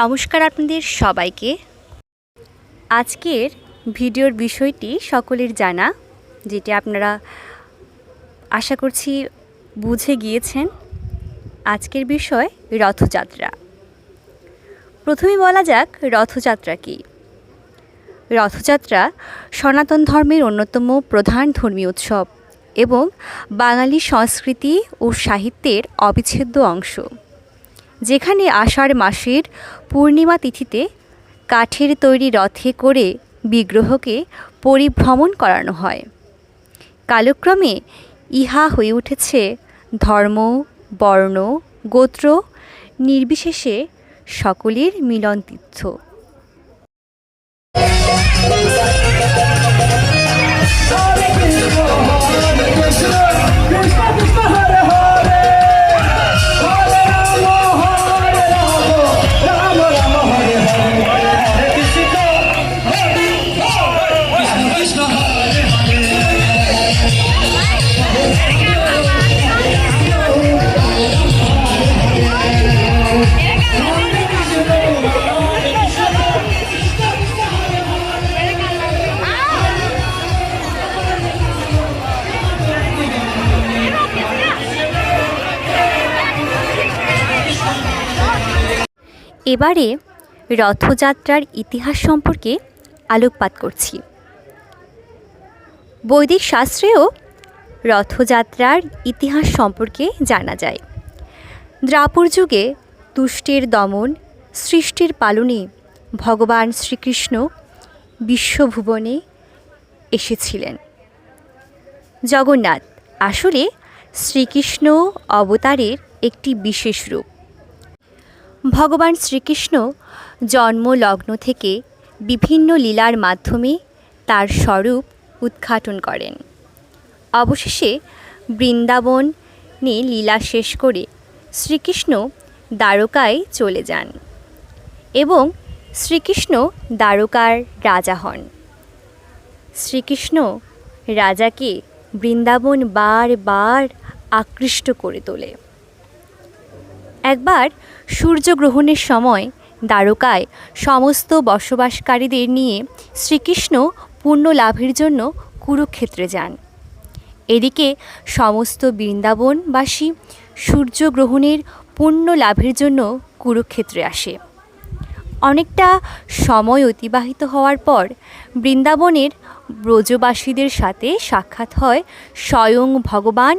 নমস্কার আপনাদের সবাইকে। আজকের ভিডিওর বিষয়টি সকলের জানা, যেটি আপনারা আশা করছি বুঝে গিয়েছেন। আজকের বিষয় রথযাত্রা। প্রথমে বলা যাক রথযাত্রা কী। রথযাত্রা সনাতন ধর্মের অন্যতম প্রধান ধর্মীয় উৎসব এবং বাঙালি সংস্কৃতি ও সাহিত্যের অবিচ্ছেদ্য অংশ। যেখানে আষাঢ় মাসের পূর্ণিমা তিথিতে কাঠের তৈরি রথে করে বিগ্রহকে পরিভ্রমণ করানো হয়। কালক্রমে ইহা হয়ে উঠেছে ধর্ম, বর্ণ, গোত্র, নির্বিশেষে সকলের মিলন তীর্থ এবারে রথযাত্রার ইতিহাস সম্পর্কে আলোকপাত করছি। বৈদিক শাস্ত্রেও রথযাত্রার ইতিহাস সম্পর্কে জানা যায়। দ্রাপর যুগে দুষ্টের দমন, সৃষ্টির পালনে ভগবান শ্রীকৃষ্ণ বিশ্বভুবনে এসেছিলেন। জগন্নাথ আসলে শ্রীকৃষ্ণ অবতারের একটি বিশেষ রূপ। ভগবান শ্রীকৃষ্ণ জন্মলগ্ন থেকে বিভিন্ন লীলার মাধ্যমে তার স্বরূপ উদ্ঘাটন করেন। অবশেষে বৃন্দাবনে লীলা শেষ করে শ্রীকৃষ্ণ দ্বারকায় চলে যান এবং শ্রীকৃষ্ণ দ্বারকার রাজা হন। শ্রীকৃষ্ণ রাজাকে বৃন্দাবন বারবার আকৃষ্ট করে তোলে। একবার সূর্যগ্রহণের সময় দ্বারকায় সমস্ত বসবাসকারীদের নিয়ে শ্রীকৃষ্ণ পুণ্য লাভের জন্য কুরুক্ষেত্রে যান। এদিকে সমস্ত বৃন্দাবনবাসী সূর্যগ্রহণের পুণ্য লাভের জন্য কুরুক্ষেত্রে আসে। অনেকটা সময় অতিবাহিত হওয়ার পর বৃন্দাবনের ব্রজবাসীদের সাথে সাক্ষাৎ হয় স্বয়ং ভগবান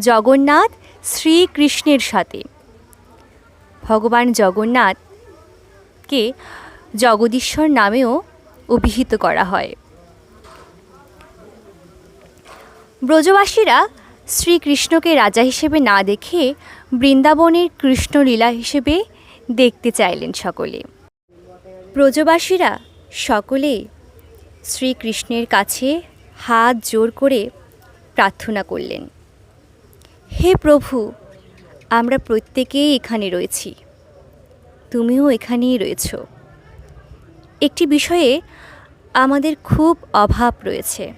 জগন্নাথ শ্রীকৃষ্ণের সাথে। ভগবান জগন্নাথকে জগদীশ্বর নামেও অভিহিত করা হয়। ব্রজবাসীরা শ্রীকৃষ্ণকে রাজা হিসেবে না দেখে বৃন্দাবনের কৃষ্ণলীলা হিসেবে দেখতে চাইলেন সকলে। ব্রজবাসীরা সকলে শ্রীকৃষ্ণের কাছে হাত জোর করে প্রার্থনা করলেন, হে প্রভু আমরা প্রত্যেকেই এখানে রয়েছি। তুমিও এখানেই রয়েছ। একটি বিষয়ে আমাদের খুব অভাব রয়েছে।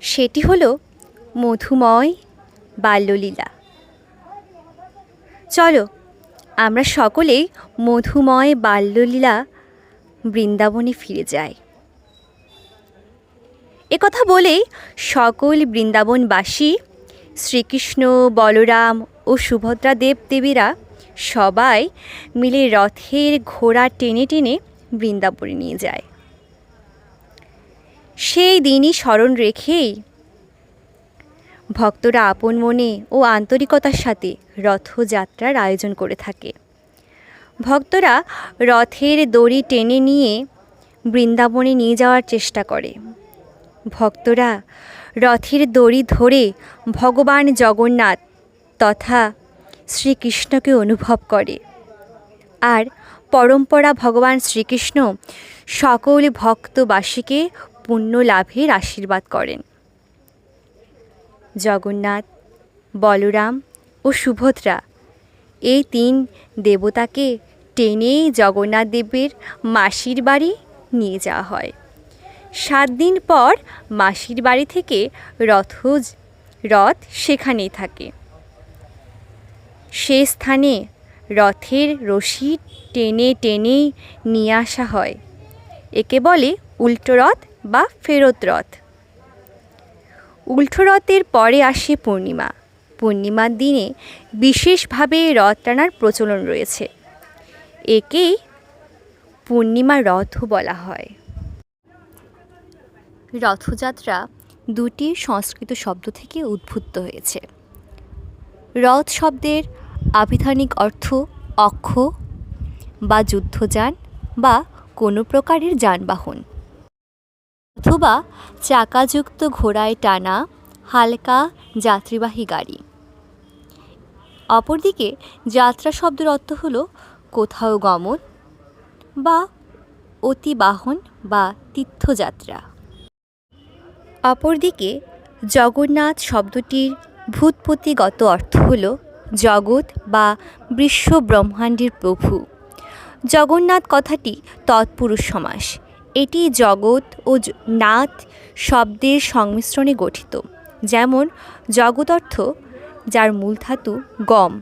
সেটি হলো মধুময় বাল্যলীলা। চলো, আমরা সকলেই মধুময় বাল্যলীলা বৃন্দাবনে ফিরে যাই। একথা বলেই সকল বৃন্দাবনবাসী শ্রীকৃষ্ণ বলরাম ও সুভদ্রা দেব দেবীরা সবাই মিলে রথের ঘোড়া টেনে টেনে বৃন্দাবনে নিয়ে যায়। সেই দিনই স্মরণ রেখেই ভক্তরা আপন মনে ও আন্তরিকতার সাথে রথযাত্রার আয়োজন করে থাকে। ভক্তরা রথের দড়ি টেনে নিয়ে বৃন্দাবনে নিয়ে যাওয়ার চেষ্টা করে। ভক্তরা রথের দড়ি ধরে ভগবান জগন্নাথ তথা শ্রীকৃষ্ণকে অনুভব করে। আর পরম্পরা ভগবান শ্রীকৃষ্ণ সকল ভক্তবাসীকে পুণ্য লাভের আশীর্বাদ করেন। জগন্নাথ, বলরাম ও সুভদ্রা এই তিন দেবতাকে টেনেই জগন্নাথ দেবের মাসির বাড়ি নিয়ে যাওয়া হয়। সাত দিন পর মাসির বাড়ি থেকে রথ রথ সেখানেই থাকে। সে স্থানে রথের রশি টেনে টেনে নিয়ে আসা হয়। একে বলে উল্টো রথ বা ফেরত রথ। উল্টো রথের পরে আসে পূর্ণিমা। পূর্ণিমার দিনে বিশেষভাবে রথ টানার প্রচলন রয়েছে। একেই পূর্ণিমা রথও বলা হয়। রথযাত্রা দুটি সংস্কৃত শব্দ থেকে উদ্ভূত হয়েছে। রথ শব্দের আবিধানিক অর্থ অক্ষ বা যুদ্ধযান বা কোনো প্রকারের যানবাহন। অথবা চাকাযুক্ত ঘোড়ায় টানা হালকা যাত্রীবাহী গাড়ি। অপরদিকে যাত্রা শব্দের অর্থ হল কোথাও গমন বা অতিবাহন বা তীর্থযাত্রা। অপরদিকে জগন্নাথ শব্দটির ভূতপতিগত অর্থ হল জগৎ বা বিশ্ব ব্রহ্মাণ্ডের প্রভু। জগন্নাথ কথাটি তৎপুরুষ সমাস। এটি জগৎ ও নাথ শব্দের সংমিশ্রণে গঠিত। যেমন, জগৎ অর্থ যার মূল ধাতু গম,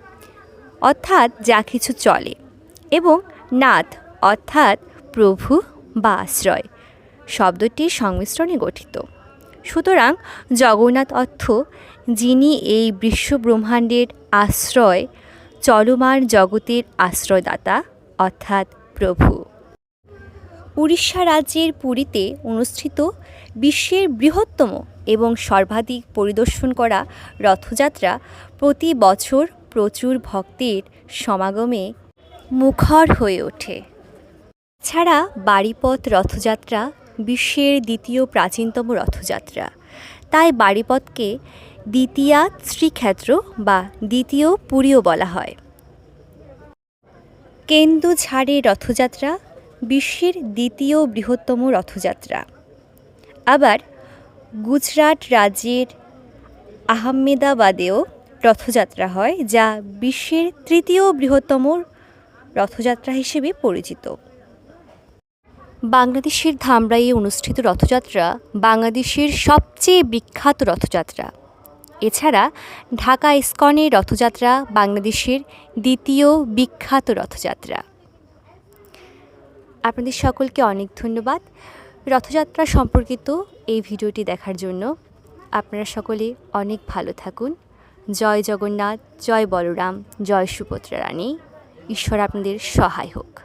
অর্থাৎ যা কিছু চলে, এবং নাথ অর্থাৎ প্রভু বা আশ্রয় শব্দটির সংমিশ্রণে গঠিত। সুতরাং জগন্নাথ অর্থ যিনি এই বিশ্বব্রহ্মাণ্ডের আশ্রয়, চলমান জগতের আশ্রয়দাতা, অর্থাৎ প্রভু। উড়িষ্যা রাজ্যের পুরীতে অনুষ্ঠিত বিশ্বের বৃহত্তম এবং সর্বাধিক পরিদর্শন করা রথযাত্রা প্রতি বছর প্রচুর ভক্তের সমাগমে মুখর হয়ে ওঠে। ছাড়া বাড়িপথ রথযাত্রা বিশ্বের দ্বিতীয় প্রাচীনতম রথযাত্রা। তাই বাড়িপথকে দ্বিতীয়া শ্রীক্ষেত্র বা দ্বিতীয় পুরীও বলা হয়। কেন্দুঝাড়ের রথযাত্রা, বিশ্বের দ্বিতীয় বৃহত্তম রথযাত্রা। আবার গুজরাট রাজ্যের আহমেদাবাদেও রথযাত্রা হয়, যা বিশ্বের তৃতীয় বৃহত্তম রথযাত্রা হিসেবে পরিচিত। বাংলাদেশের ধামরাইয়ে অনুষ্ঠিত রথযাত্রা বাংলাদেশের সবচেয়ে বিখ্যাত রথযাত্রা। এছাড়া ঢাকা ইস্কনের রথযাত্রা, বাংলাদেশের দ্বিতীয় বিখ্যাত রথযাত্রা। আপনাদের সকলকে অনেক ধন্যবাদ। রথযাত্রা সম্পর্কিত এই ভিডিওটি দেখার জন্য আপনারা সকলে অনেক ভালো থাকুন। জয় জগন্নাথ, জয় বলরাম, জয় সুভদ্রা রানী। ঈশ্বর আপনাদের সহায় হোক।